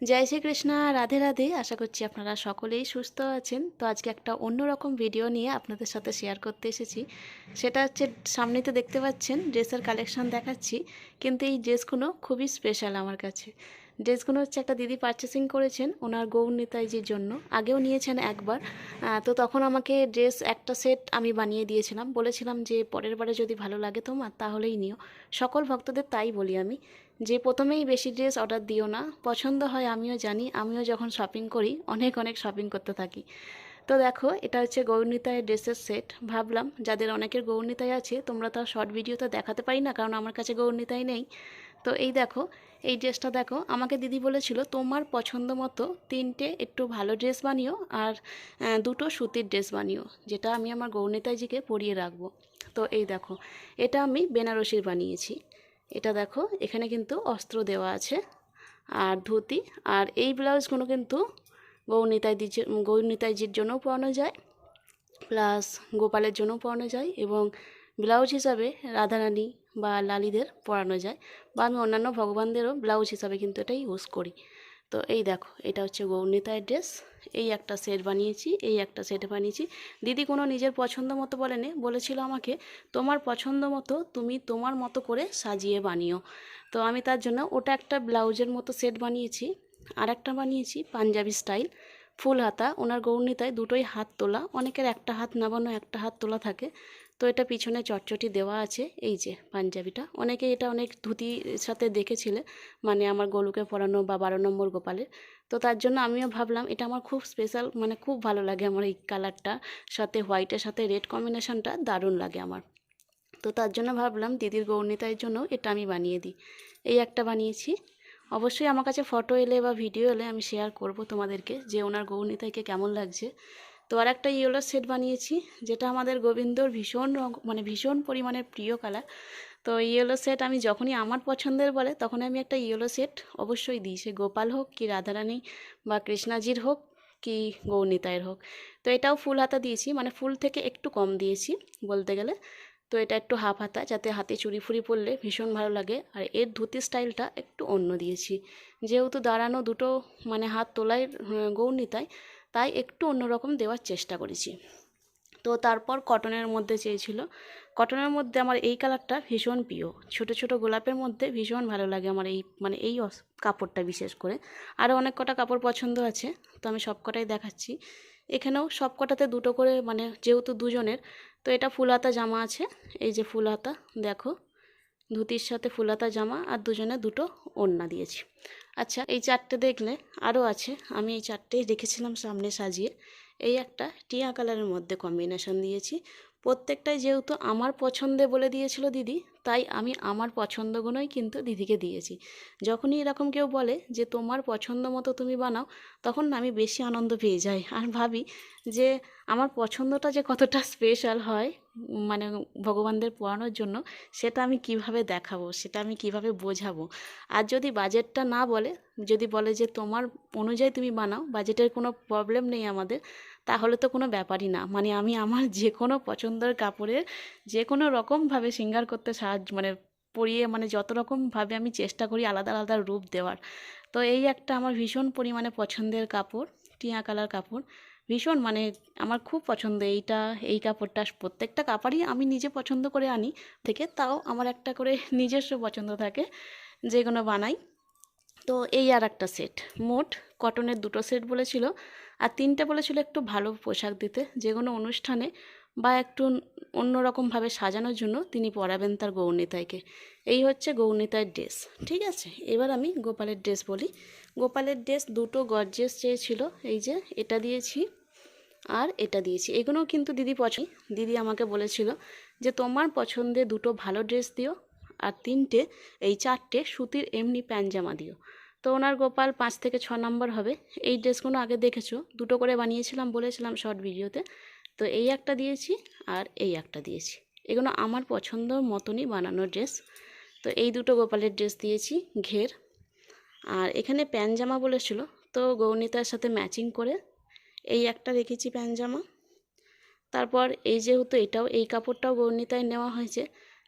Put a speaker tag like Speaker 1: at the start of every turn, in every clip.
Speaker 1: জয় শ্রীকৃষ্ণ, রাধে রাধে। আশা করছি আপনারা সকলেই সুস্থ আছেন। তো আজকে একটা অন্যরকম ভিডিও নিয়ে আপনাদের সাথে শেয়ার করতে এসেছি। সেটা হচ্ছে সামনে তো দেখতে পাচ্ছেন ড্রেসের কালেকশন দেখাচ্ছি। কিন্তু এই ড্রেসগুলো খুবই স্পেশাল আমার কাছে। ড্রেসগুলো হচ্ছে একটা দিদি পারচেসিং করেছেন, ওনার গৌর নেতাজির জন্য। আগেও নিয়েছেন একবার। তো তখন আমাকে ড্রেস একটা সেট আমি বানিয়ে দিয়েছিলাম। বলেছিলাম যে, পরের বারে যদি ভালো লাগে তোমার, তাহলেই নিও। সকল ভক্তদের তাই বলি আমি। যে প্রথমেই বেশি ড্রেস অর্ডার দিও না, পছন্দ হয় আমিও জানি, আমিও যখন শপিং করি, অনেক অনেক শপিং করতে থাকি। তো দেখো, এটা হচ্ছে গৌরনীতায় ড্রেসের সেট ভাবলাম, যাদের অনেকের গৌরনীতায় আছে, তোমরা তো শর্ট ভিডিওতে দেখাতে পারি না, কারণ আমার কাছে গৌরনীতায় নেই। তো এই দেখো, এই ড্রেসটা দেখো, আমাকে দিদি বলেছিল, তোমার পছন্দ মতো তিনটে একটু ভালো ড্রেস বানিও আর দুটো সুতির ড্রেস বানিও, যেটা আমি আমার গৌরনীতাজিকে পরিয়ে রাখব। তো এই দেখো, এটা আমি বেনারসির বানিয়েছি। এটা দেখো, এখানে কিন্তু অস্ত্র দেওয়া আছে আর ধুতি, আর এই ব্লাউজগুলো কিন্তু গৌনিতাইদির গৌনিতাইজির জন্যও পরানো যায়, প্লাস গোপালের জন্যও পরানো যায় এবং ব্লাউজ হিসাবে রাধারানী বা লালিদের পরানো যায় বা আমি অন্যান্য ভগবানদেরও ব্লাউজ হিসাবে কিন্তু এটা ইউজ করি। তো এই দেখো, এটা হচ্ছে গৌরনীতায় ড্রেস এই একটা সেট বানিয়েছি, এই একটা সেট বানিয়েছি। দিদি কোনো নিজের পছন্দ মতো বলেনি, বলেছিল আমাকে, তোমার পছন্দ মতো তুমি তোমার মতো করে সাজিয়ে বানিও। তো আমি তার জন্য ওটা একটা ব্লাউজের মতো সেট বানিয়েছি আর একটা বানিয়েছি পাঞ্জাবি স্টাইল ফুল হাতা। ওনার গৌরনীতায় দুটোই হাত তোলা, অনেকের একটা হাত নামানো একটা হাত তোলা থাকে। তো এটা পিছনে চটচটি দেওয়া আছে, এই যে পাঞ্জাবিটা। অনেকে এটা অনেক ধুতির সাথে দেখেছিলে মানে আমার গলুকে পরানো বা বারো নম্বর গোপালের। তো তার জন্য আমিও ভাবলাম, এটা আমার খুব স্পেশাল মানে খুব ভালো লাগে আমার এই কালারটা সাথে হোয়াইটের সাথে রেড কম্বিনেশনটা দারুণ লাগে আমার। তো তার জন্য ভাবলাম, দিদির গৌরনীতার জন্য এটা আমি বানিয়ে দিই। এই একটা বানিয়েছি। অবশ্যই আমার কাছে ফটো এলে বা ভিডিও এলে আমি শেয়ার করব তোমাদেরকে, যে ওনার গৌরনীতাইকে কেমন লাগছে। তো আর একটা ইয়েলো সেট বানিয়েছি, যেটা আমাদের গোবিন্দর ভীষণ রঙ মানে ভীষণ পরিমাণে প্রিয় কালার তো ইয়েলো সেট আমি যখনই আমার পছন্দের বলে তখন আমি একটা ইয়েলো সেট অবশ্যই দিই। সে গোপাল হোক, কি রাধারানী, বা কৃষ্ণাজির হোক, কি গৌরনীতায়ের হোক। তো এটাও ফুল হাতা দিয়েছি মানে ফুল থেকে একটু কম দিয়েছি বলতে গেলে। তো এটা একটু হাফ হাতা, যাতে হাতে চুরি ফুরি পরলে ভীষণ ভালো লাগে। আর এর ধুতি স্টাইলটা একটু অন্য দিয়েছি। যেহেতু দাঁড়ানো দুটো মানে হাত তোলাই গৌরনীতায় তাই একটু অন্যরকম দেওয়ার চেষ্টা করেছি। তো তারপর কটনের মধ্যে চেয়েছিল। কটনের মধ্যে আমার এই কালারটা ভীষণ প্রিয়। ছোট ছোট গোলাপের মধ্যে ভীষণ ভালো লাগে আমার এই মানে এই কাপড়টা বিশেষ করে। আরও অনেক কটা কাপড় পছন্দ আছে, তো আমি সব কটাই দেখাচ্ছি। এখানেও সব কটাতে দুটো করে মানে যেহেতু দুজনের, তো এটা ফুল হাতা জামা আছে। এই যে ফুল হাতা দেখো। ধুতির সাথে ফুল হাতা জামা আর দুজনে দুটো ওড়না দিয়েছি। আচ্ছা এই চারটে দেখলে আরও আছে। আমি এই চারটেই রেখেছিলাম সামনে সাজিয়ে। এই একটা টিয়া কালারের মধ্যে কম্বিনেশন দিয়েছি। প্রত্যেকটাই যেহেতু আমার পছন্দে বলে দিয়েছিল দিদি তাই আমি আমার পছন্দগুলোই কিন্তু দিদিকে দিয়েছি। যখনই এরকম কেউ বলে যে, তোমার পছন্দ মতো তুমি বানাও, তখন আমি বেশি আনন্দ পেয়ে যাই। আর ভাবি যে, আমার পছন্দটা যে কতটা স্পেশাল হয় মানে ভগবানদের পড়ানোর জন্য, সেটা আমি কীভাবে দেখাবো, সেটা আমি কীভাবে বোঝাবো? আর যদি বাজেটটা না বলে, যদি বলে যে, তোমার অনুযায়ী তুমি বানাও বাজেটের কোনো প্রবলেম নেই আমাদের, তাহলে তো কোনো ব্যাপারই না। মানে আমি আমার যে কোনো পছন্দের কাপড়ের যে কোনো রকমভাবে সিঙ্গার করতে সাহায্য মানে পরিয়ে মানে যত রকমভাবে আমি চেষ্টা করি আলাদা আলাদা রূপ দেওয়ার। তো এই একটা আমার ভীষণ পরিমাণে পছন্দের কাপড়, টিয়া কালার কাপড়। ভীষণ মানে আমার খুব পছন্দ এইটা, এই কাপড়টা। প্রত্যেকটা কাপড়ই আমি নিজে পছন্দ করে আনি থেকে, তাও আমার একটা করে নিজস্ব পছন্দ থাকে যেগুলো বানাই। তো এই আর একটা সেট, মোট কটনের দুটো সেট বলেছিল। আর তিনটে বলেছিল একটু ভালো পোশাক দিতে, যে কোনো অনুষ্ঠানে বা একটু অন্যরকমভাবে সাজানোর জন্য তিনি পরাবেন তার গৌরনীতাইকে এই হচ্ছে গৌরনীতার ড্রেস, ঠিক আছে? এবার আমি গোপালের ড্রেস বলি। গোপালের ড্রেস দুটো গর্জেস চেয়েছিল, এই যে এটা দিয়েছি আর এটা দিয়েছি। এগুলোও কিন্তু দিদি পছন্দ। দিদি আমাকে বলেছিল যে, তোমার পছন্দে দুটো ভালো ড্রেস দিও আর তিনটে, এই চারটে সুতির এমনি প্যানজামা দিও। তো ওনার গোপাল পাঁচ থেকে ছ নম্বর হবে। এই ড্রেসগুলো আগে দেখেছ? দুটো করে বানিয়েছিলাম, বলেছিলাম শর্ট ভিডিওতে তো এই একটা দিয়েছি আর এই একটা দিয়েছি। এগুলো আমার পছন্দ মতনই বানানো ড্রেস। তো এই দুটো গোপালের ড্রেস দিয়েছি ঘের। আর এখানে প্যানজামা বলেছিল, তো গৌনিতার সাথে ম্যাচিং করে এই একটা রেখেছি প্যানজামা তারপর এই যেহেতু এটাও, এই কাপড়টাও গৌরনীতায় নেওয়া হয়েছে,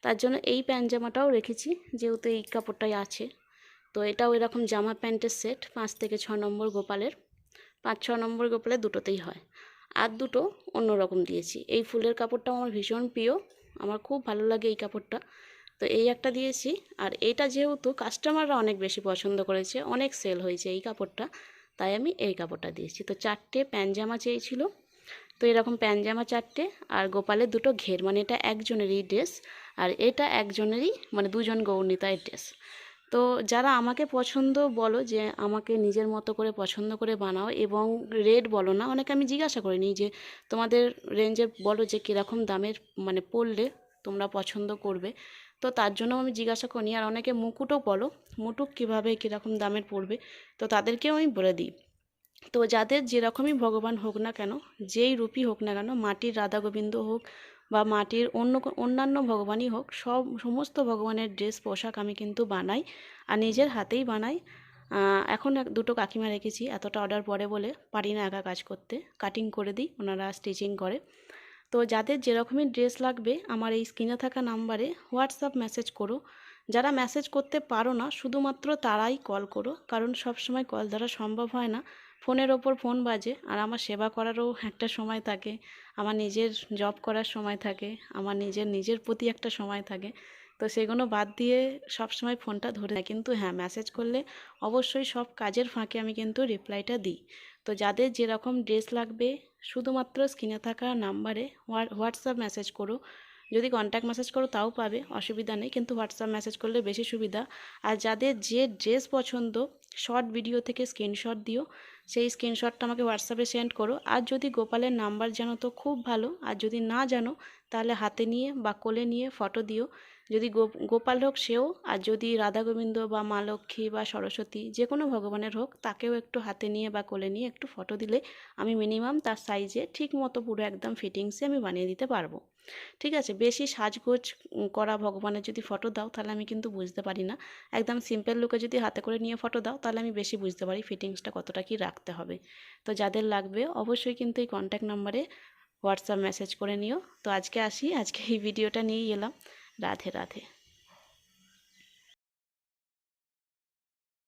Speaker 1: তার জন্য এই প্যানজামাটাও রেখেছি, যেহেতু এই কাপড়টাই আছে। তো এটাও এরকম জামা প্যান্টের সেট, পাঁচ থেকে ছ নম্বর গোপালের। পাঁচ, ছ নম্বর গোপালের দুটোতেই হয়। আর দুটো অন্য রকম দিয়েছি। এই ফুলের কাপড়টাও আমার ভীষণ প্রিয়। আমার খুব ভালো লাগে এই কাপড়টা। তো এই একটা দিয়েছি। আর এটা যেহেতু কাস্টমাররা অনেক বেশি পছন্দ করেছে, অনেক সেল হয়েছে এই কাপড়টা, তাই আমি এই কাপড়টা দিয়েছি। তো চারটে প্যানজামা চেয়েছিল। তো এরকম প্যানজামা চারটে আর গোপালের দুটো ঘের মানে এটা একজনেরই ড্রেস আর এটা একজনেরই মানে দুজন গৌরনীতায় ড্রেস তো যারা আমাকে পছন্দ বলো যে আমাকে নিজের মতো করে পছন্দ করে বানাও এবং রেট বলো না, অনেকে আমি জিজ্ঞাসা করে নিই যে তোমাদের রেঞ্জে বলো যে কীরকম দামের মানে পড়লে তোমরা পছন্দ করবে। তো তার জন্য আমি জিজ্ঞাসা করি আর অনেকে মুকুটও বলো মুটুক কীভাবে কীরকম দামের পড়বে তো তাদেরকেও আমি বলে দিই। তো যাদের যেরকমই ভগবান হোক না কেন, যেই রূপই হোক না কেন, মাটির রাধা গোবিন্দ হোক বা মাটির অন্য অন্যান্য ভগবানই হোক, সব, সমস্ত ভগবানের ড্রেস পোশাক আমি কিন্তু বানাই আর নিজের হাতেই বানাই। এখন দুটো কাকিমা রেখেছি, এতটা অর্ডার পরে বলে পারি না একা কাজ করতে। কাটিং করে দিই, ওনারা স্টিচিং করে। তো যাদের যেরকমই ড্রেস লাগবে, আমার এই স্ক্রিনে থাকা নাম্বারে হোয়াটসঅ্যাপ মেসেজ করো। যারা মেসেজ করতে পারো না, শুধুমাত্র তারাই কল করো, কারণ সব সময় কল ধরা সম্ভব হয় না। ফোনের ওপর ফোন বাজে আর আমার সেবা করারও একটা সময় থাকে, আমার নিজের জব করার সময় থাকে, আমার নিজের নিজের প্রতি একটা সময় থাকে। তো সেগুলো বাদ দিয়ে সব সময় ফোনটা ধরে না কিন্তু হ্যাঁ মেসেজ করলে অবশ্যই সব কাজের ফাঁকে আমি কিন্তু রিপ্লাইটা দিই। তো যাদের যেরকম ড্রেস লাগবে, শুধুমাত্র স্ক্রিনে থাকা নাম্বারে হোয়াটসঅ্যাপ মেসেজ করো। যদি কন্ট্যাক্ট মেসেজ করো তাও পাবে, অসুবিধা নেই। কিন্তু হোয়াটসঅ্যাপ মেসেজ করলে বেশি সুবিধা। আর যাদের যে ড্রেস পছন্দ শর্ট ভিডিও থেকে স্ক্রিনশট দিও। সেই স্ক্রিনশটটা আমাকে হোয়াটসঅ্যাপে সেন্ড করো। আর যদি গোপালের নাম্বার জানো তো খুব ভালো, আর যদি না জানো, তাহলে হাতে নিয়ে বা কোলে নিয়ে ফটো দিও। যদি গোপাল হোক সেও, আর যদি রাধা গোবিন্দ বা মা লক্ষ্মী বা সরস্বতী, যে কোনো ভগবানের হোক, তাকেও একটু হাতে নিয়ে বা কোলে নিয়ে একটু ফটো দিলে আমি মিনিমাম তার সাইজে ঠিক মতো পুরো একদম ফিটিংসে আমি বানিয়ে দিতে পারব। ঠিক আছে? বেশি সাজগোজ করা ভগবানের যদি ফটো দাও, তাহলে আমি কিন্তু বুঝতে পারি না। একদম সিম্পল লুকে যদি হাতে করে নিয়ে ফটো দাও, তাহলে আমি বেশি বুঝতে পারি ফিটিংসটা কতটা কি রাখতে হবে। তো যাদের লাগবে, অবশ্যই কিন্তু এই কন্ট্যাক্ট নাম্বারে হোয়াটসঅ্যাপ মেসেজ করে নিও। তো আজকে আসি, আজকে এই ভিডিওটা নিয়েই এলাম। রাধে রাধে